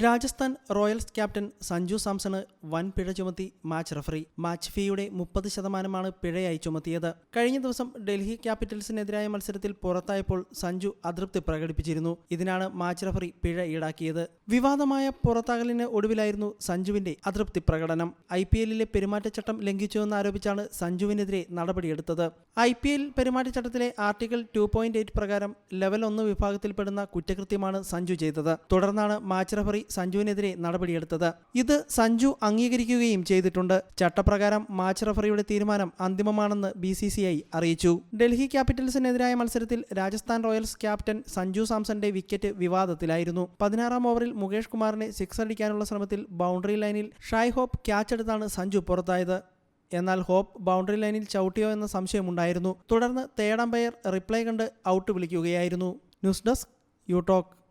Rajasthan Royals captain Sanju സാംസണ് വൻ പിഴ ചുമത്തി മാച്ച് റഫറി. മാച്ച് ഫീയുടെ മുപ്പത് ശതമാനമാണ് പിഴയായി ചുമത്തിയത്. കഴിഞ്ഞ ദിവസം ഡൽഹി ക്യാപിറ്റൽസിനെതിരായ മത്സരത്തിൽ പുറത്തായപ്പോൾ സഞ്ജു അതൃപ്തി പ്രകടിപ്പിച്ചിരുന്നു. ഇതിനാണ് മാച്ച് റഫറി പിഴ ഈടാക്കിയത്. വിവാദമായ പുറത്താകലിന് ഒടുവിലായിരുന്നു സഞ്ജുവിന്റെ അതൃപ്തി പ്രകടനം. ഐ പി എല്ലിലെ പെരുമാറ്റച്ചട്ടം ലംഘിച്ചുവെന്ന് ആരോപിച്ചാണ് സഞ്ജുവിനെതിരെ നടപടിയെടുത്തത്. ഐ പി എൽ പെരുമാറ്റച്ചട്ടത്തിലെ ആർട്ടിക്കിൾ ടു പോയിന്റ് എയ്റ്റ് പ്രകാരം ലെവൽ ഒന്ന് വിഭാഗത്തിൽപ്പെടുന്ന കുറ്റകൃത്യമാണ് സഞ്ജു ചെയ്തത്. തുടർന്നാണ് മാച്ച് റഫറി സഞ്ജുവിനെതിരെ നടപടിയെടുത്തത്. ഇത് സഞ്ജു അംഗീകരിക്കുകയും ചെയ്തിട്ടുണ്ട്. ചട്ടപ്രകാരം മാച്ച് റഫറിയുടെ തീരുമാനം അന്തിമമാണെന്ന് ബി സി സി ഐ അറിയിച്ചു. ഡൽഹി ക്യാപിറ്റൽസിനെതിരായ മത്സരത്തിൽ രാജസ്ഥാൻ റോയൽസ് ക്യാപ്റ്റൻ സഞ്ജു സാംസന്റെ വിക്കറ്റ് വിവാദത്തിലായിരുന്നു. പതിനാറാം ഓവറിൽ മുകേഷ് കുമാറിനെ സിക്സ് അടിക്കാനുള്ള ശ്രമത്തിൽ ബൗണ്ടറി ലൈനിൽ ഷായ് ഹോപ്പ് ക്യാച്ച് എടുത്താണ് സഞ്ജു പുറത്തായത്. എന്നാൽ ഹോപ്പ് ബൗണ്ടറി ലൈനിൽ ചവിട്ടിയോ എന്ന സംശയമുണ്ടായിരുന്നു. തുടർന്ന് തേർഡ് റിപ്ലൈ കണ്ട് out വിളിക്കുകയായിരുന്നു. News desk you talk